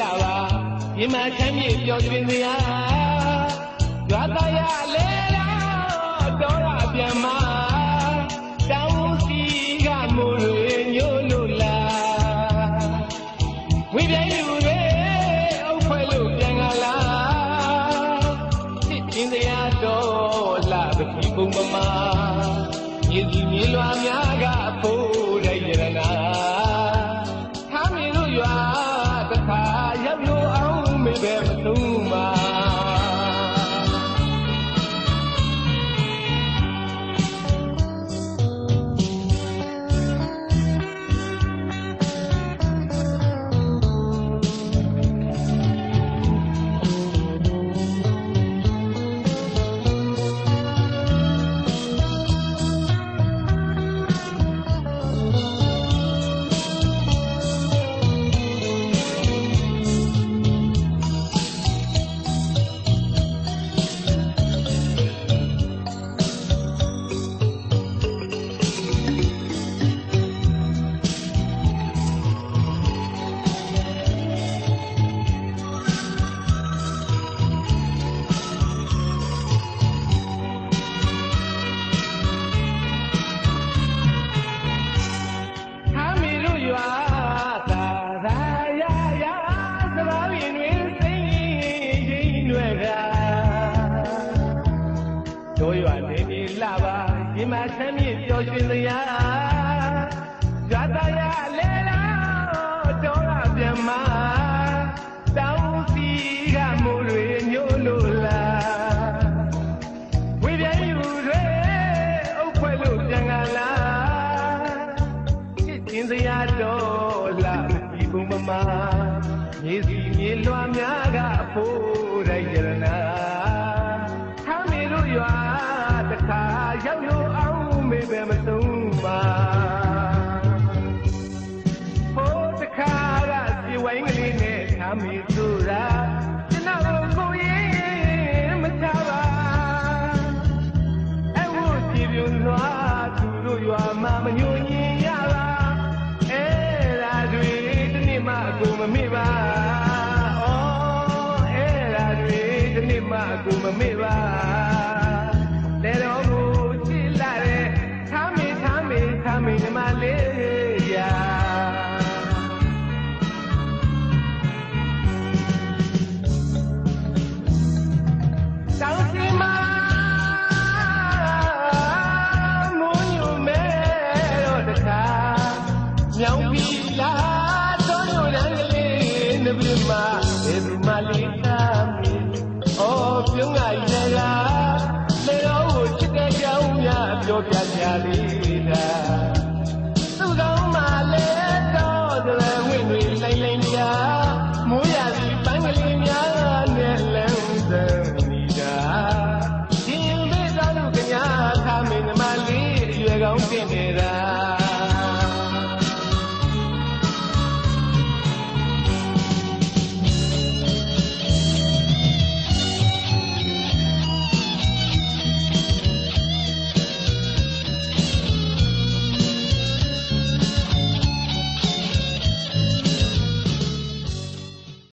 လှပါဒီမှာချမ်းမြေပျော်ရွှင်စရာရွာသားရလဲလားတော်ရပြန်မှာ အောင်မေ ဒီမှာဆမ်းမြေပျော်ရွှင်စရာရွာသားရလဲလားတော်ရပြန်မှာတောင်းစီကမိုးတွေညို့လို့လားဝိပြန်ယူတွေအုပ်ဖွဲ့လို့ပြန်လာလားချစ်ချင်းစရာတော်လာဒီဘုံမမမြေစီမြေလွှာများကအဖို့တိုင်းရဏ အောင်မေပဲမသုံးပါဟိုတခါကစီဝိုင်းကလေးနဲ့ထားမေဆိုတာကျွန်တော်ကိုရင်မချပါအဝတ်ကြည်ပြွန်စွာသူတို့ရွာမှာမညွန်ရင်ရလားအဲ့ဒါတွေဒီနေ့မှအကုန်မမေ့ပါဩအဲ့ဒါတွေဒီနေ့မှအကုန်မမေ့ပါေသူမလေးသားအော်ပြုံးငါရလားလေတော့ကိုချစ်တဲ့ကြောင်းများပြောပြကြလေးတာ